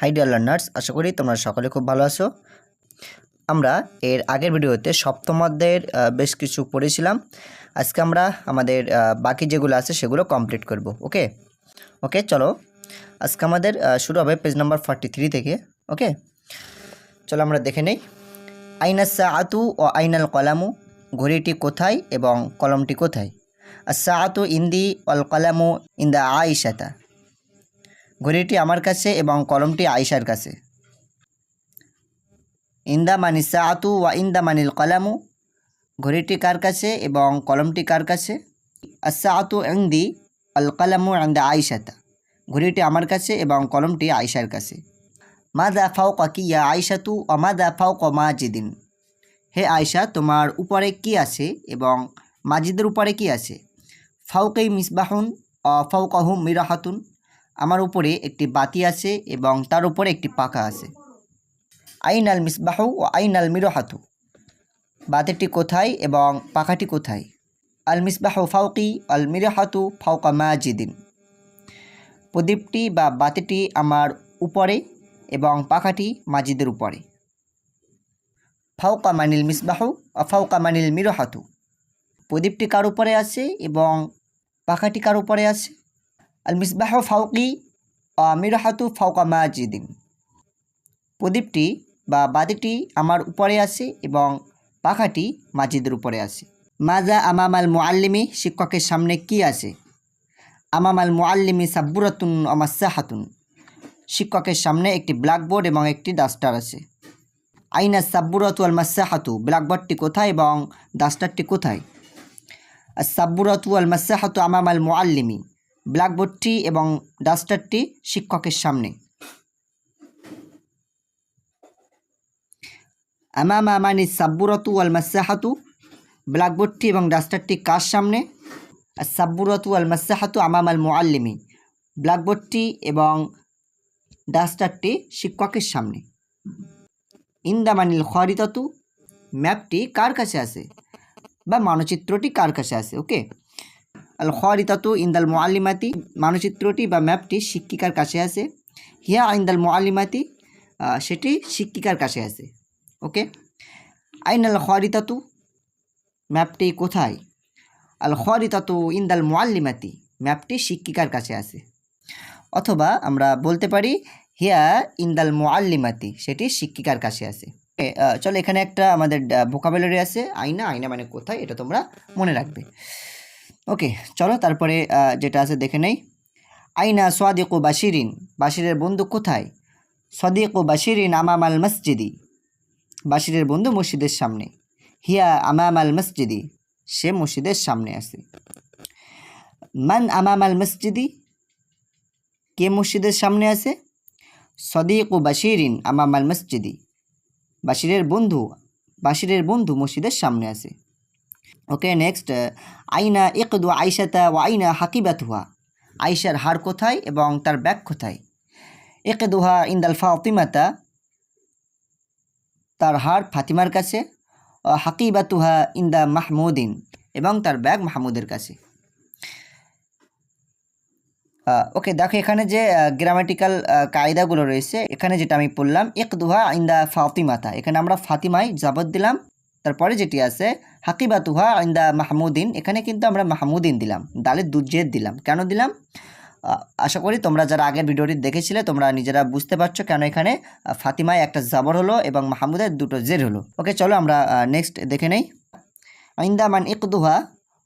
High dear learners আশা করি তোমরা সকলে খুব ভালো আছো। আমরা এর আগের ভিডিওতে সপ্তম অধ্যায়ের বেশ কিছু পড়েছিলাম। আজকে আমরা আমাদের বাকি যেগুলো আছে সেগুলো কমপ্লিট করব ওকে ওকে চলো। আজকে আমাদের শুরু হবে পেজ নাম্বার ফর্টি থ্রি থেকে ওকে চলো আমরা দেখে নেই। আইনা সাআতু ও আইনাল কলামু, ঘড়িটি কোথায় এবং কলমটি কোথায়? আর সাআতু ইন্দি অল কলামু ইন্দা আইসাতা ঘড়িটি আমার কাছে এবং কলমটি আয়শার কাছে। ইন্দা মানি সাআতু ওয়া ইন্দা মানিল কলামু। ঘড়িটি কার কাছে এবং কলমটি কার কাছে? আসাআতু ইন্দি আল কলামু ইন্দা আয়শাতা। ঘড়িটি আমার কাছে এবং কলমটি আয়শার কাছে। মাদা ফাওকা কি ইয়া আয়শাতু ও মাদা ফাওকা মাজিদিন? হে আয়শা, তোমার উপরে কি আছে এবং মাজিদের উপরে কি আছে? ফাউকেই মিসবাহুন অ ফাউকাহুম মিরাহাতুন? আমার উপরে একটি বাতি আছে এবং তার উপরে একটি পাখা আছে। আইন আল মিসবাহু ও আইন আল মিরহাতু। বাতিটি কোথায় এবং পাখাটি কোথায়? আল মিসবাহু ফাউকি আল মিরহাতু ফাউকা মাজিদিন। প্রদীপটি বা বাতিটি আমার উপরে এবং পাখাটি মাজিদের উপরে। ফাউকা মানিল মিসবাহু ও ফাউকা মানিল মিরহাতু। প্রদীপটি কার উপরে আছে এবং পাখাটি কার উপরে আছে? আল মিসবাহ ফাউকি মিরাহাতু ফাউকা মাজিদিন। প্রদীপটি বা বাতিটি আমার উপরে আছে এবং পাখাটি মাজিদের উপরে আছে। মাজা আমামাল মুআল্লিমি শিক্ষকের সামনে কি আছে? আমাম আমামাল মুআল্লিমি সাব্বুরাতুন আমাসাহাতুন শিক্ষকের সামনে একটি ব্ল্যাকবোর্ড এবং একটি ডাস্টার আছে। আইনা সাব্বুরাতু আল মাসাহাতু ব্ল্যাকবোর্ডটি কোথায় এবং ডাস্টারটি কোথায়? সাব্বুরাতু আল মাসাহাতু আমামাল মুআল্লিমি ব্ল্যাকবোর্ডটি এবং ডাস্টারটি শিক্ষকের সামনে। আমামা মানি সাব্বুরাতু আল মাসাহাতু ব্ল্যাকবোর্ডটি এবং ডাস্টারটি কার সামনে? সাব্বুরাতু আল মাসাহাতু আমাম আল মোয়াল্লিমি ব্ল্যাকবোর্ডটি এবং ডাস্টারটি শিক্ষকের সামনে। ইন্দামানিল খরিতাতু, ম্যাপটি কার কাছে আছে? বা মানচিত্রটি কার কাছে আছে? ওকে? আল খরিতাতু ইন্দাল মোয়াল্লিমাতি মানচিত্রটি বা ম্যাপটি শিক্ষিকার কাছে আছে। হিয়া ইন্দাল মোয়াল্লিমাতি সেটি শিক্ষিকার কাছে আছে। ওকে? আইন আল খরিতাতু ম্যাপটি কোথায়? আল খরিতাতু ইন্দাল মোয়াল্লিমাতি ম্যাপটি শিক্ষিকার কাছে আছে। অথবা আমরা বলতে পারি, হিয়া ইন্দাল মোয়াল্লিমাতি সেটি শিক্ষিকার কাছে আছে। চলো এখানে একটা আমাদের ভোকাবুলারি আছে। আইনা আইনা মানে কোথায়? এটা তোমরা মনে রাখবে। ওকে চলো তারপরে যেটা আছে দেখে নেই। আইনা সোয়াদিক ও বাশিরিন? বাশিরের বন্ধু কোথায়? সদিক ও বাশিরিন আমাম আল মসজিদি। বাশিরের বন্ধু মসজিদের সামনে। হিয়া আমাম আল মসজিদি। সে মসজিদের সামনে আছে। মান আমাম আল মসজিদি? কে মসজিদের সামনে আছে? সদিক ও বাশিরিন আমাম আল মসজিদি। বাশিরের বন্ধু বাশিরের বন্ধু মসজিদের সামনে আছে। ওকে নেক্সট আইনা ইকদু আইসাতা ও আইনা হাকিবাতুহা? আইসার হার কোথায় এবং তার ব্যাগ কোথায়? ইকদুহা ইন্দাল ফাতিমাতা? তার হার ফাতিমার কাছে। ও হাকিবাতুহা ইন্দা মাহমুদিন? এবং তার ব্যাগ মাহমুদের কাছে। ওকে দেখো এখানে যে গ্রামাটিক্যাল কায়দাগুলো রয়েছে, এখানে যেটা আমি পড়লাম, ইকদুহা ইন্দা ফাতিমাতা? এখানে আমরা ফাতিমায় জবত দিলাম তারপরে যেটি আছে, হাকিবাতুহা ইন্দা মাহমুদিন, এখানে কিন্তু আমরা মাহমুদিন দিলাম দালের দুজেদ দিলাম। কেন দিলাম? আশা করি তোমরা যারা আগের ভিডিওটি দেখেছিলে, তোমরা নিজেরা বুঝতে পারছ কেন এখানে ফাতিমায় একটা জাবর হলো এবং মাহমুদের দুটো জের হলো। ওকে, চলো আমরা নেক্সট দেখে নেই। আইন্দা মান ইকদুহা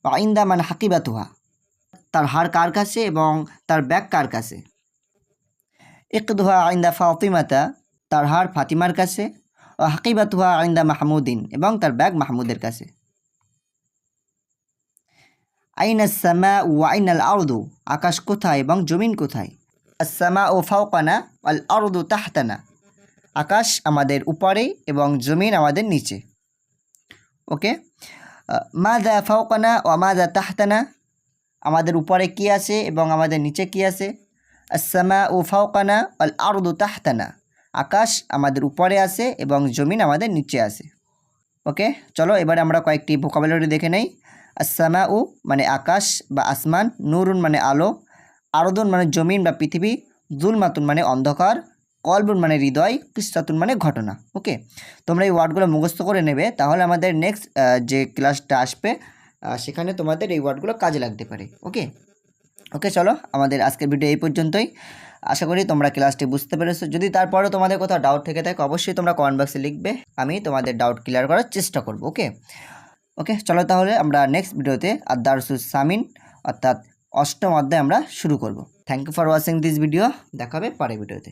বা আইন্দা মান হাকিবাতুহা। তার হার কার কাছে এবং তার ব্যাগ কার কাছে? ইকদুহা আইন্দা ফাতিমাতা, তার হার ফাতিমার কাছে। ও হাকিবাতুহা আইন্দা মাহমুদিন এবং তার ব্যাগ মাহমুদের কাছে। আইনা সামা ও আইনাল আরদু, আকাশ কোথায় এবং জমিন কোথায়? সামা ও ফাওকানা, আল আরদু তাহতানা, আকাশ আমাদের উপরে এবং জমিন আমাদের নিচে। ওকে? মাদা ফাওকানা ও মাদা তাহতানা, আমাদের উপরে কি আছে এবং আমাদের নিচে কি আছে? আসামা ও ফাওকানা, আল আরদু তাহতানা। আকাশ আমাদের উপরে আছে এবং জমিন আমাদের নিচে আছে ওকে? চলো, এবারে আমরা কয়েকটি ভোকাবুলারি দেখে নেই। আসামা উ মানে আকাশ বা আসমান, নুরুন মানে আলো, আরদুন মানে জমিন বা পৃথিবী, জুলমাতুন মানে অন্ধকার, কলবুন মানে হৃদয় কিস্তাতুন মানে ঘটনা। ওকে? তোমরা এই ওয়ার্ডগুলো মুখস্থ করে নেবে, তাহলে আমাদের নেক্সট যে ক্লাসটা আসবে সেখানে তোমাদের এই ওয়ার্ডগুলো কাজে লাগতে পারে। ওকে? ওকে, চলো, আমাদের আজকের ভিডিও এই পর্যন্তই। আশা করি তোমরা ক্লাসটি বুঝতে পেরেছ। যদি তারপরেও তোমাদের কোথাও ডাউট থেকে থাকে, অবশ্যই তোমরা কমেন্ট বক্সে লিখবে। আমি তোমাদের ডাউট ক্লিয়ার করার চেষ্টা করব ওকে ওকে চলো তাহলে আমরা নেক্সট ভিডিওতে আদারসুস সামিন, অর্থাৎ অষ্টম অধ্যায় আমরা শুরু করব। Thank you for watching this video দেখাবে পরের ভিডিওতে